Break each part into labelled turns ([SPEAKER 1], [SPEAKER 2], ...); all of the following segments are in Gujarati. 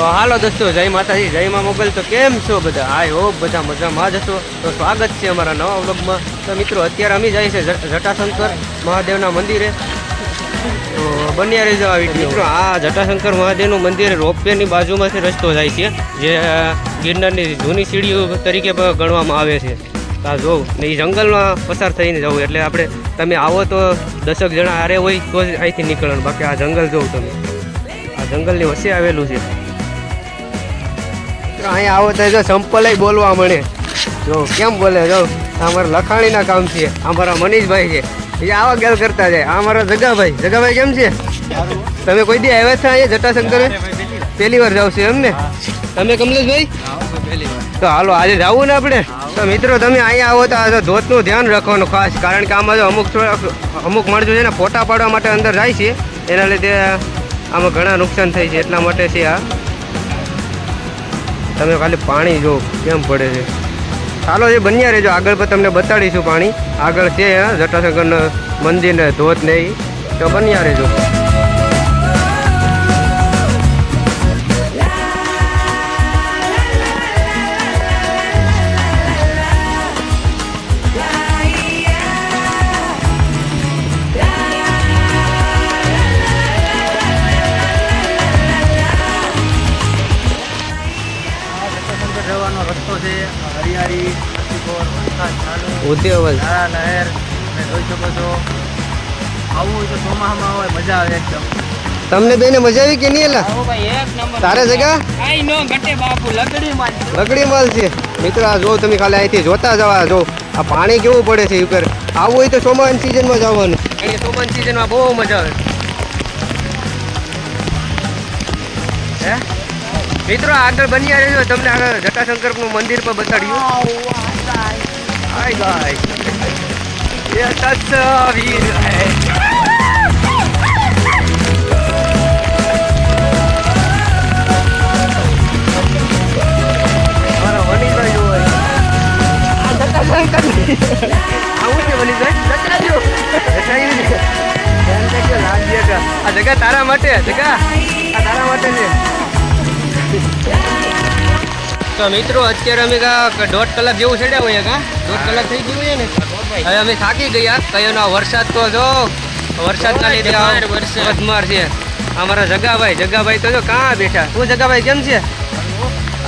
[SPEAKER 1] હાલો દોસ્તો, જય માતાજી, જય માં મોગલ. તો કેમ છો બધા? આઈ હોપ બધા મજામાં જ તો સ્વાગત છે અમારા નવા વ્લોગમાં. તો મિત્રો, અત્યારે અમે જાય છે જટાશંકર મહાદેવના મંદિરે. તો બન્યા રહેજો આ વીડિયો. મિત્રો, આ જટાશંકર મહાદેવનું મંદિર રોપવેની બાજુમાંથી રસ્તો જાય છે, જે ગિરનારની જૂની સીડીઓ તરીકે ગણવામાં આવે છે. આ જોઉં ને એ જંગલમાં પસાર થઈને જવું, એટલે આપણે, તમે આવો તો દસક જણા આરે હોય, તો જ અહીંથી નીકળવાનું. બાકી આ જંગલ જોઉં તમે. આ જંગલની વચ્ચે આવેલું છે. મિત્રો, અહીંયા આવો તો જો સંપલય બોલવા મળે. જો, કેમ બોલે? જો અમારા લખાણીના કામ છે. અમારા મનીષભાઈ છે. એ આવા ગેલ કરતા જાય. આ અમારા જગાભાઈ. જગાભાઈ કેમ છે? તમે કોઈ દી આવ્યા છો અહીંયા જટાશંકર? પહેલી વાર જાવ છો એમ ને? તમે કમલેશભાઈ? તો હાલો, આજે જવું ને આપણે? તો મિત્રો, તમે અહીંયા આવો તો આ ધોતનું ધ્યાન રાખવાનું ખાસ, કારણ કે આમાં જો અમુક અમુક માણસો છે ને ફોટા પાડવા માટે અંદર જાય છે. એના લીધે આમાં ઘણા નુકસાન થાય છે. એટલા માટે છે આ. તમે ખાલી પાણી જો કેમ પડે છે? ચાલો એ બન્યા રહેજો. આગળ પર તમને બતાડીશું પાણી. આગળ છે જટાશંકરનું મંદિર ને ધોધ ને તો બન્યા રહેજો.
[SPEAKER 2] હરિયાળી નદીકોર વરસાદ ચાલુ
[SPEAKER 1] ઉદ્યોગ
[SPEAKER 2] નારા લહેર તમે જોઈ શકો છો. આવું હોય તો ચોમાસામાં હોય મજા આવે એકદમ.
[SPEAKER 1] તમને બેને મજા આવી કે નહીં એલા તારે જગા?
[SPEAKER 2] આઈ નો ઘટે બાપુ લગડી માં
[SPEAKER 1] લકડી માલ છે. મિત્રો આ જો તમે ખાલી અહીંથી જોતા જવા જો આ પાણી કેવું પડે છે ઉપર આવું હોય તો ચોમાસાની સિઝનમાં જવાનું. સોમાન સિઝનમાં બહુ મજા આવે. હે? મિત્રો આગળ બન્યા રહેજો. તમને આગળ જટાશંકરનું મંદિર પણ બતાડ્યું. હાય ગાય એ તસવીર હે. આ જગા તારા માટે જગા. તારા માટે છે. તો મિત્રો અત્યારે અમે કા દોઢ કલાક જેવું ચડ્યા હોય કા? દોઢ કલાક થઈ ગયું હોય ને? હવે અમે થાકી ગયા. કયોનો વરસાદ તો જો વરસાદના લીધે વધમાર છે. અમારા જગાભાઈ જગાભાઈ તો જો કાં બેઠા? હું જગાભાઈ કેમ છે?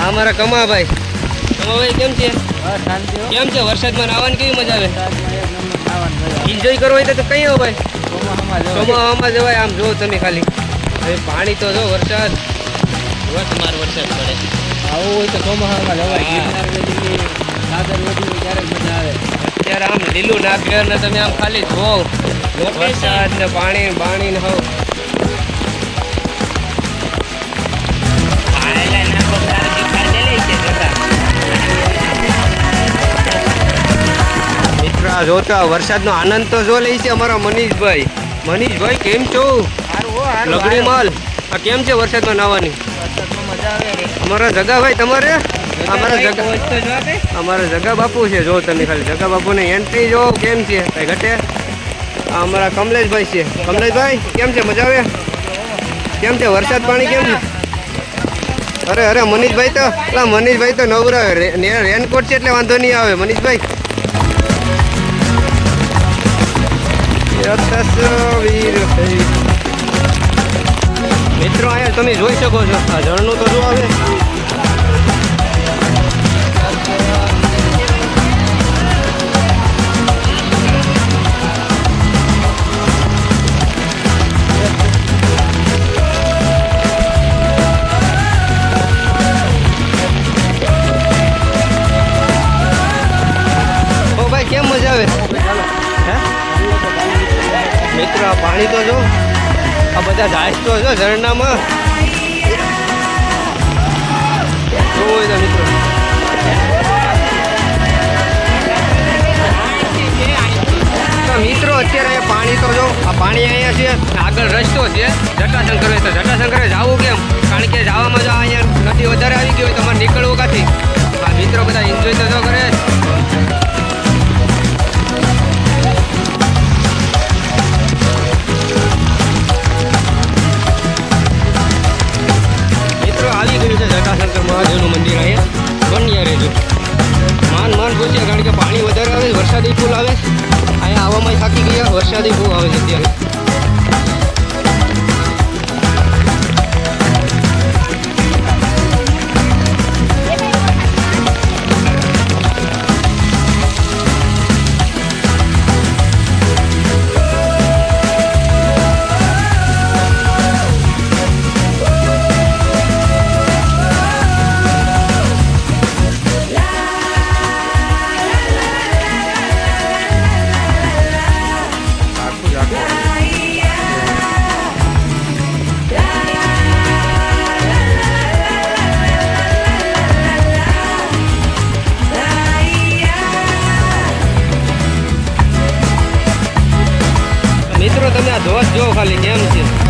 [SPEAKER 1] અમારા કમાભાઈ. કમાભાઈ કેમ છે? કેમ છે? વરસાદમાં નાવાની કેવી મજા આવે. એન્જોય કરવો હોય તો કઈ ભાઈ?
[SPEAKER 2] ચોમાસામાં જવાય.
[SPEAKER 1] આમ જો તમે ખાલી. હવે પાણી તો જો વરસાદ. વધમાર વરસાદ પડે.
[SPEAKER 2] આવું હોય તો ચોમાસામાં જવાય ગિરનાર વેલીની દાદર વેલી હોય મજા આવે.
[SPEAKER 1] અત્યારે આમ લીલું નાગર ને તમે આમ ખાલી જોવો વરસાદ ને પાણી ને પાણી ને હવ. જોતા વરસાદનો આનંદ તો જો લઈ છે અમારા મનીષભાઈ. મનીષભાઈ કેમ છો? લગડી માલ. આ કેમ છે વરસાદમાં નાવાની
[SPEAKER 2] વરસાદમાં જગા ભાઈ
[SPEAKER 1] અમારા જગાભાઈ તમારે અમારા જગા. અમારા જગા બાપુ છે જો તમે ખાલી જગા બાપુની એન્ટ્રી જો કેમ છે કઈ ઘટે આ અમારા કમલેશભાઈ છે કમલેશભાઈ કેમ છે મજા આવે કેમ છે વરસાદ પાણી કેમ છે અરે અરે મનીષભાઈ તો એટલે મનીષભાઈ તો નવરા રેનકોટ છે એટલે વાંધો નહીં આવે મનીષભાઈ તસવીર તમે જોઈ શકો છો. આ ઝરણું તો જો આવે કેમ મજા આવે? મિત્રો, આ પાણી તો જો. આ બધા જાય તો છે ઝરણામાં. જોવું તો મિત્રો. મિત્રો, અત્યારે અહીંયા પાણી તો જો, આ પાણી અહીંયા છે. આગળ રસ્તો છે. જટાશંકર જટાશંકરે જવું કેમ? મહાદેવનું મંદિર અહીંયા. બન્યા રહેજો. માન માન પૂછ્યા કારણ કે પાણી વધારે આવે, વરસાદી ફૂલ આવે. અહીંયા હવામાં થાકી ગયા, વરસાદી ફૂલ આવે છે અત્યારે. ધોધ જો ખાલી કેમ છે